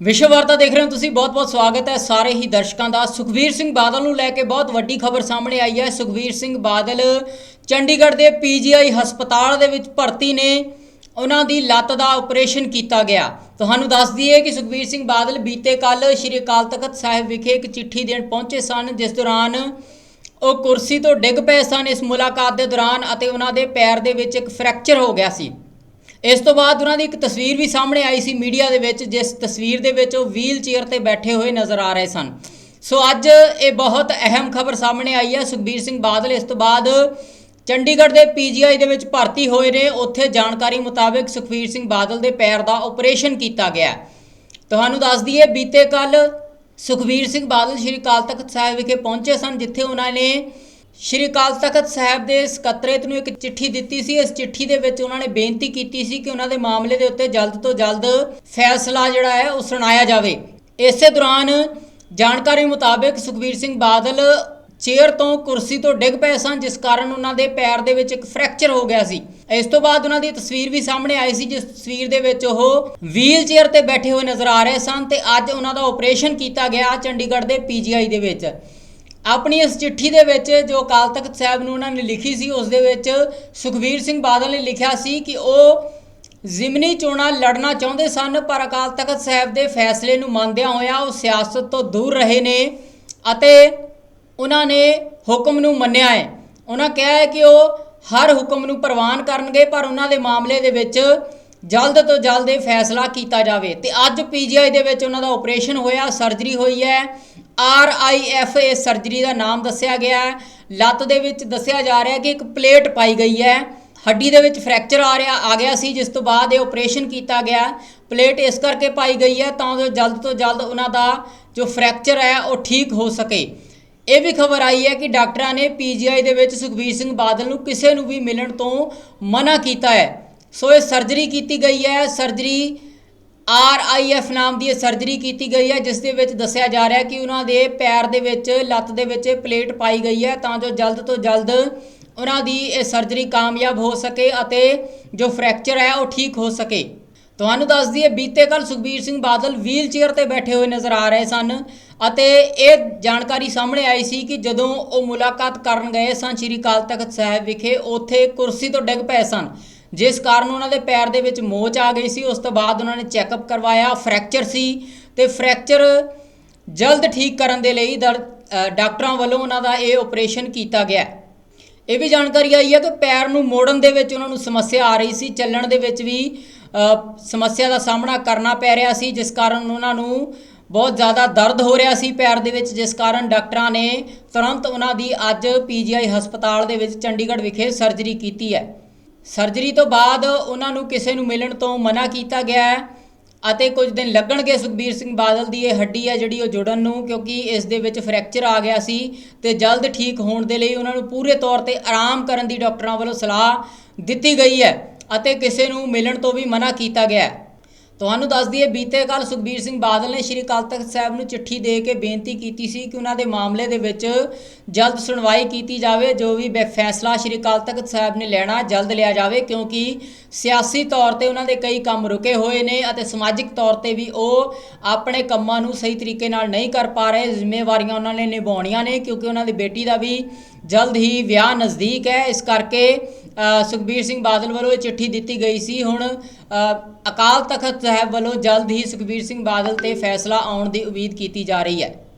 ਵਿਸ਼ਵ ਵਾਰਤਾ ਦੇਖ ਰਹੇ ਹੋ ਤੁਸੀਂ ਬਹੁਤ-ਬਹੁਤ ਸਵਾਗਤ ਹੈ ਸਾਰੇ ਹੀ ਦਰਸ਼ਕਾਂ ਦਾ। ਸੁਖਵੀਰ ਸਿੰਘ ਬਾਦਲ ਨੂੰ ਲੈ ਕੇ ਬਹੁਤ ਵੱਡੀ ਖਬਰ ਸਾਹਮਣੇ ਆਈ ਹੈ। ਸੁਖਵੀਰ ਸਿੰਘ ਬਾਦਲ ਚੰਡੀਗੜ੍ਹ ਦੇ ਪੀਜੀਆਈ ਹਸਪਤਾਲ ਦੇ ਵਿੱਚ ਭਰਤੀ ਨੇ। ਉਹਨਾਂ ਦੀ ਲੱਤ ਦਾ ਆਪਰੇਸ਼ਨ ਕੀਤਾ ਗਿਆ। ਤੁਹਾਨੂੰ ਦੱਸ ਦਈਏ ਕਿ ਸੁਖਵੀਰ ਸਿੰਘ ਬਾਦਲ ਬੀਤੇ ਕੱਲ ਸ਼੍ਰੀ ਅਕਾਲ ਤਖਤ ਸਾਹਿਬ ਵਿਖੇ ਇੱਕ ਚਿੱਠੀ ਦੇਣ ਪਹੁੰਚੇ ਸਨ, ਜਿਸ ਦੌਰਾਨ ਉਹ ਕੁਰਸੀ ਤੋਂ ਡਿੱਗ ਪਏ ਸਨ। ਇਸ ਮੁਲਾਕਾਤ ਦੇ ਦੌਰਾਨ ਅਤੇ ਉਹਨਾਂ ਦੇ ਪੈਰ ਦੇ ਵਿੱਚ ਇੱਕ ਫ੍ਰੈਕਚਰ ਹੋ ਗਿਆ ਸੀ। ਇਸ ਤੋਂ ਬਾਅਦ ਉਹਨਾਂ ਦੀ ਇੱਕ ਤਸਵੀਰ ਵੀ ਸਾਹਮਣੇ ਆਈ ਸੀ ਮੀਡੀਆ ਦੇ ਵਿੱਚ, ਜਿਸ ਤਸਵੀਰ ਦੇ ਵਿੱਚ ਉਹ ਵੀਲ ਚੇਅਰ ਤੇ ਬੈਠੇ ਹੋਏ ਨਜ਼ਰ ਆ ਰਹੇ ਸਨ। ਸੋ ਅੱਜ ਇਹ ਬਹੁਤ ਅਹਿਮ ਖਬਰ ਸਾਹਮਣੇ ਆਈ ਹੈ। ਸੁਖਬੀਰ ਸਿੰਘ ਬਾਦਲ ਇਸ ਤੋਂ ਬਾਅਦ ਚੰਡੀਗੜ੍ਹ ਦੇ ਪੀਜੀਆਈ ਦੇ ਵਿੱਚ ਭਰਤੀ ਹੋਏ ਨੇ। ਉੱਥੇ ਜਾਣਕਾਰੀ ਮੁਤਾਬਕ ਸੁਖਬੀਰ ਸਿੰਘ ਬਾਦਲ ਦੇ ਪੈਰ ਦਾ ਆਪਰੇਸ਼ਨ ਕੀਤਾ ਗਿਆ ਤੁਹਾਨੂੰ ਦੱਸ ਦਈਏ, ਬੀਤੇ ਕੱਲ ਸੁਖਬੀਰ ਸਿੰਘ ਬਾਦਲ ਸ਼੍ਰੀ ਅਕਾਲ ਤਖਤ ਸਾਹਿਬ ਵਿਖੇ ਪਹੁੰਚੇ ਸਨ, ਜਿੱਥੇ ਉਹਨਾਂ ਨੇ ਸ਼੍ਰੀ ਅਕਾਲ ਤਖਤ ਸਾਹਿਬ ਦੇ ਸਕੱਤਰੇਤ ਨੂੰ ਇੱਕ ਚਿੱਠੀ ਦਿੱਤੀ ਸੀ। ਇਸ ਚਿੱਠੀ ਦੇ ਵਿੱਚ ਉਹਨਾਂ ਨੇ ਬੇਨਤੀ ਕੀਤੀ ਸੀ ਕਿ ਉਹਨਾਂ ਦੇ ਮਾਮਲੇ ਦੇ ਉੱਤੇ ਜਲਦ ਤੋਂ ਜਲਦ ਫੈਸਲਾ ਜਿਹੜਾ ਹੈ, ਉਹ ਸੁਣਾਇਆ ਜਾਵੇ। ਇਸੇ ਦੌਰਾਨ ਜਾਣਕਾਰੀ ਮੁਤਾਬਕ ਸੁਖਬੀਰ ਸਿੰਘ ਬਾਦਲ ਚੇਅਰ ਤੋਂ ਕੁਰਸੀ ਤੋਂ ਡਿੱਗ ਪਏ ਸਨ, ਜਿਸ ਕਾਰਨ ਉਹਨਾਂ ਦੇ ਪੈਰ ਦੇ ਵਿੱਚ ਇੱਕ ਫ੍ਰੈਕਚਰ ਹੋ ਗਿਆ ਸੀ। ਇਸ ਤੋਂ ਬਾਅਦ ਉਹਨਾਂ ਦੀ ਤਸਵੀਰ ਵੀ ਸਾਹਮਣੇ ਆਈ ਸੀ, ਜਿਸ ਤਸਵੀਰ ਦੇ ਵਿੱਚ ਉਹ ਵੀਲ ਚੇਅਰ ਤੇ ਬੈਠੇ ਹੋਏ ਨਜ਼ਰ ਆ ਰਹੇ ਸਨ ਤੇ ਅੱਜ ਉਹਨਾਂ ਦਾ ਆਪਰੇਸ਼ਨ ਕੀਤਾ ਗਿਆ ਚੰਡੀਗੜ੍ਹ ਦੇ ਪੀਜੀਆਈ ਦੇ ਵਿੱਚ। ਆਪਣੀ ਇਸ ਚਿੱਠੀ ਦੇ ਵਿੱਚ ਜੋ ਅਕਾਲ ਤਖਤ ਸਾਹਿਬ ਨੂੰ ਉਹਨਾਂ ਨੇ ਲਿਖੀ ਸੀ, ਉਸ ਦੇ ਵਿੱਚ ਸੁਖਵੀਰ ਸਿੰਘ ਬਾਦਲ ਨੇ ਲਿਖਿਆ ਸੀ ਕਿ ਉਹ ਜ਼ਿਮਨੀ ਚੋਣਾਂ ਲੜਨਾ ਚਾਹੁੰਦੇ ਸਨ, ਪਰ ਅਕਾਲ ਤਖਤ ਸਾਹਿਬ ਦੇ ਫੈਸਲੇ ਨੂੰ ਮੰਨਦਿਆਂ ਹੋਇਆ ਉਹ ਸਿਆਸਤ ਤੋਂ ਦੂਰ ਰਹੇ ਨੇ ਅਤੇ ਉਹਨਾਂ ਨੇ ਹੁਕਮ ਨੂੰ ਮੰਨਿਆ ਹੈ। ਉਹਨਾਂ ਕਿਹਾ ਹੈ ਕਿ ਉਹ ਹਰ ਹੁਕਮ ਨੂੰ ਪ੍ਰਵਾਨ ਕਰਨਗੇ, ਪਰ ਉਹਨਾਂ ਦੇ ਮਾਮਲੇ ਦੇ ਵਿੱਚ ਜਲਦ ਤੋਂ ਜਲਦ ਇਹ ਫੈਸਲਾ ਕੀਤਾ ਜਾਵੇ। ਤੇ ਅੱਜ ਪੀਜੀਆਈ ਦੇ ਵਿੱਚ ਉਹਨਾਂ ਦਾ ਆਪਰੇਸ਼ਨ ਹੋਇਆ, ਸਰਜਰੀ ਹੋਈ ਹੈ। ਆਰ ਆਈ ਐਫ ਇਹ ਸਰਜਰੀ ਦਾ ਨਾਮ ਦੱਸਿਆ ਗਿਆ ਹੈ। ਲੱਤ ਦੇ ਵਿੱਚ ਦੱਸਿਆ ਜਾ ਰਿਹਾ ਕਿ ਇੱਕ ਪਲੇਟ ਪਾਈ ਗਈ ਹੈ। ਹੱਡੀ ਦੇ ਵਿੱਚ ਫ੍ਰੈਕਚਰ ਆ ਰਿਹਾ, ਆ ਗਿਆ ਸੀ, ਜਿਸ ਤੋਂ ਬਾਅਦ ਇਹ ਆਪਰੇਸ਼ਨ ਕੀਤਾ ਗਿਆ। ਪਲੇਟ ਇਸ ਕਰਕੇ ਪਾਈ ਗਈ ਹੈ ਤਾਂ ਜੋ ਜਲਦ ਤੋਂ ਜਲਦ ਉਹਨਾਂ ਦਾ ਜੋ ਫ੍ਰੈਕਚਰ ਹੈ, ਉਹ ਠੀਕ ਹੋ ਸਕੇ। ਇਹ ਵੀ ਖਬਰ ਆਈ ਹੈ ਕਿ ਡਾਕਟਰਾਂ ਨੇ ਪੀਜੀਆਈ ਦੇ ਵਿੱਚ ਸੁਖਬੀਰ ਸਿੰਘ ਬਾਦਲ ਨੂੰ ਕਿਸੇ ਨੂੰ ਵੀ ਮਿਲਣ ਤੋਂ ਮਨਾ ਕੀਤਾ ਹੈ। ਸੋ ਇਹ ਸਰਜਰੀ ਕੀਤੀ ਗਈ ਹੈ। ਸਰਜਰੀ ਆਰ ਆਈ ਐਫ ਨਾਮ ਦੀ ਇਹ ਸਰਜਰੀ ਕੀਤੀ ਗਈ ਹੈ, ਜਿਸ ਦੇ ਵਿੱਚ ਦੱਸਿਆ ਜਾ ਰਿਹਾ ਕਿ ਉਹਨਾਂ ਦੇ ਪੈਰ ਦੇ ਵਿੱਚ, ਲੱਤ ਦੇ ਵਿੱਚ ਪਲੇਟ ਪਾਈ ਗਈ ਹੈ, ਤਾਂ ਜੋ ਜਲਦ ਤੋਂ ਜਲਦ ਉਹਨਾਂ ਦੀ ਇਹ ਸਰਜਰੀ ਕਾਮਯਾਬ ਹੋ ਸਕੇ ਅਤੇ ਜੋ ਫ੍ਰੈਕਚਰ ਹੈ ਉਹ ਠੀਕ ਹੋ ਸਕੇ। ਤੁਹਾਨੂੰ ਦੱਸ ਦਈਏ, ਬੀਤੇ ਕੱਲ ਸੁਖਬੀਰ ਸਿੰਘ ਬਾਦਲ ਵੀਲ ਚੇਅਰ ਤੇ ਬੈਠੇ ਹੋਏ ਨਜ਼ਰ ਆ ਰਹੇ ਸਨ ਅਤੇ ਇਹ ਜਾਣਕਾਰੀ ਸਾਹਮਣੇ ਆਈ ਸੀ ਕਿ ਜਦੋਂ ਉਹ ਮੁਲਾਕਾਤ ਕਰਨ ਗਏ ਸਨ ਸ਼੍ਰੀ ਅਕਾਲ ਤਖਤ ਸਾਹਿਬ ਵਿਖੇ, ਉੱਥੇ ਕੁਰਸੀ ਤੋਂ ਡਿੱਗ ਪਏ ਸਨ। ਜਿਸ ਕਾਰਨ ਉਹਨਾਂ ਦੇ ਪੈਰ ਦੇ ਵਿੱਚ ਮੋਚ ਆ ਗਈ ਸੀ, ਉਸ ਤੋਂ ਬਾਅਦ ਉਹਨਾਂ ਨੇ ਚੈੱਕਅਪ ਕਰਵਾਇਆ, ਫ੍ਰੈਕਚਰ ਸੀ ਤੇ ਫ੍ਰੈਕਚਰ ਜਲਦ ਠੀਕ ਕਰਨ ਦੇ ਲਈ ਦਰ- ਡਾਕਟਰਾਂ ਵੱਲੋਂ ਉਹਨਾਂ ਦਾ ਇਹ ਆਪਰੇਸ਼ਨ ਕੀਤਾ ਗਿਆ। ਇਹ ਵੀ ਜਾਣਕਾਰੀ ਆਈ ਹੈ ਕਿ ਪੈਰ ਨੂੰ ਮੋੜਨ ਦੇ ਵਿੱਚ ਉਹਨਾਂ ਨੂੰ ਸਮੱਸਿਆ ਆ ਰਹੀ ਸੀ, ਚੱਲਣ ਦੇ ਵਿੱਚ ਵੀ ਸਮੱਸਿਆ ਦਾ ਸਾਹਮਣਾ ਕਰਨਾ ਪੈ ਰਿਹਾ ਸੀ, ਜਿਸ ਕਾਰਨ ਉਹਨਾਂ ਨੂੰ ਬਹੁਤ ਜ਼ਿਆਦਾ ਦਰਦ ਹੋ ਰਿਹਾ ਸੀ ਪੈਰ ਦੇ ਵਿੱਚ, ਜਿਸ ਕਾਰਨ ਡਾਕਟਰਾਂ ਨੇ ਤੁਰੰਤ ਉਹਨਾਂ ਦੀ ਅੱਜ ਪੀਜੀਆਈ ਹਸਪਤਾਲ ਦੇ ਵਿੱਚ ਚੰਡੀਗੜ੍ਹ ਵਿਖੇ ਸਰਜਰੀ ਕੀਤੀ ਹੈ। ਸਰਜਰੀ ਤੋਂ ਬਾਅਦ ਉਹਨਾਂ ਨੂੰ ਕਿਸੇ ਨੂੰ ਮਿਲਣ ਤੋਂ ਮਨਾ ਕੀਤਾ ਗਿਆ ਹੈ ਅਤੇ ਕੁਝ ਦਿਨ ਲੱਗਣਗੇ ਸੁਖਬੀਰ ਸਿੰਘ ਬਾਦਲ ਦੀ ਇਹ ਹੱਡੀ ਹੈ ਜਿਹੜੀ ਉਹ ਜੁੜਨ ਨੂੰ, ਕਿਉਂਕਿ ਇਸ ਦੇ ਵਿੱਚ ਫ੍ਰੈਕਚਰ ਆ ਗਿਆ ਸੀ ਤੇ ਜਲਦ ਠੀਕ ਹੋਣ ਦੇ ਲਈ ਉਹਨਾਂ ਨੂੰ ਪੂਰੇ ਤੌਰ ਤੇ ਆਰਾਮ ਕਰਨ ਦੀ ਡਾਕਟਰਾਂ ਵੱਲੋਂ ਸਲਾਹ ਦਿੱਤੀ ਗਈ ਹੈ ਅਤੇ ਕਿਸੇ ਨੂੰ ਮਿਲਣ ਤੋਂ ਵੀ ਮਨਾ ਕੀਤਾ ਗਿਆ ਹੈ। ਤੁਹਾਨੂੰ ਦੱਸ ਦਈਏ ਬੀਤੇ ਕੱਲ ਸੁਖਬੀਰ ਸਿੰਘ ਬਾਦਲ ਨੇ ਸ਼੍ਰੀ ਅਕਾਲ ਤਖਤ ਸਾਹਿਬ ਨੂੰ ਚਿੱਠੀ ਦੇ ਕੇ ਬੇਨਤੀ ਕੀਤੀ ਸੀ ਕਿ ਉਹਨਾਂ ਦੇ ਮਾਮਲੇ ਦੇ ਵਿੱਚ ਜਲਦ ਸੁਣਵਾਈ ਕੀਤੀ ਜਾਵੇ, ਜੋ ਵੀ ਬੈ- ਫੈਸਲਾ ਸ਼੍ਰੀ ਅਕਾਲ ਤਖਤ ਸਾਹਿਬ ਨੇ ਲੈਣਾ, ਜਲਦ ਲਿਆ ਜਾਵੇ, ਕਿਉਂਕਿ ਸਿਆਸੀ ਤੌਰ ਤੇ ਉਹਨਾਂ ਦੇ ਕਈ ਕੰਮ ਰੁਕੇ ਹੋਏ ਨੇ ਅਤੇ ਸਮਾਜਿਕ ਤੌਰ ਤੇ ਵੀ ਉਹ ਆਪਣੇ ਕੰਮਾਂ ਨੂੰ ਸਹੀ ਤਰੀਕੇ ਨਾਲ ਨਹੀਂ ਕਰ ਪਾ ਰਹੇ, ਜ਼ਿੰਮੇਵਾਰੀਆਂ ਉਹਨਾਂ ਨੇ ਨਿਭਾਉਣੀਆਂ ਨੇ, ਕਿਉਂਕਿ ਉਹਨਾਂ ਦੀ ਬੇਟੀ ਦਾ ਵੀ ਜਲਦ ਹੀ ਵਿਆਹ ਨਜ਼ਦੀਕ ਹੈ। ਇਸ ਕਰਕੇ ਸੁਖਬੀਰ ਸਿੰਘ ਬਾਦਲ ਵੱਲੋਂ ਇਹ ਚਿੱਠੀ ਦਿੱਤੀ ਗਈ ਸੀ। ਹੁਣ ਅਕਾਲ ਤਖਤ ਸਾਹਿਬ ਵੱਲੋਂ ਜਲਦ ਹੀ ਸੁਖਬੀਰ ਸਿੰਘ ਬਾਦਲ ਤੇ ਫੈਸਲਾ ਆਉਣ ਦੀ ਉਮੀਦ ਕੀਤੀ ਜਾ ਰਹੀ ਹੈ।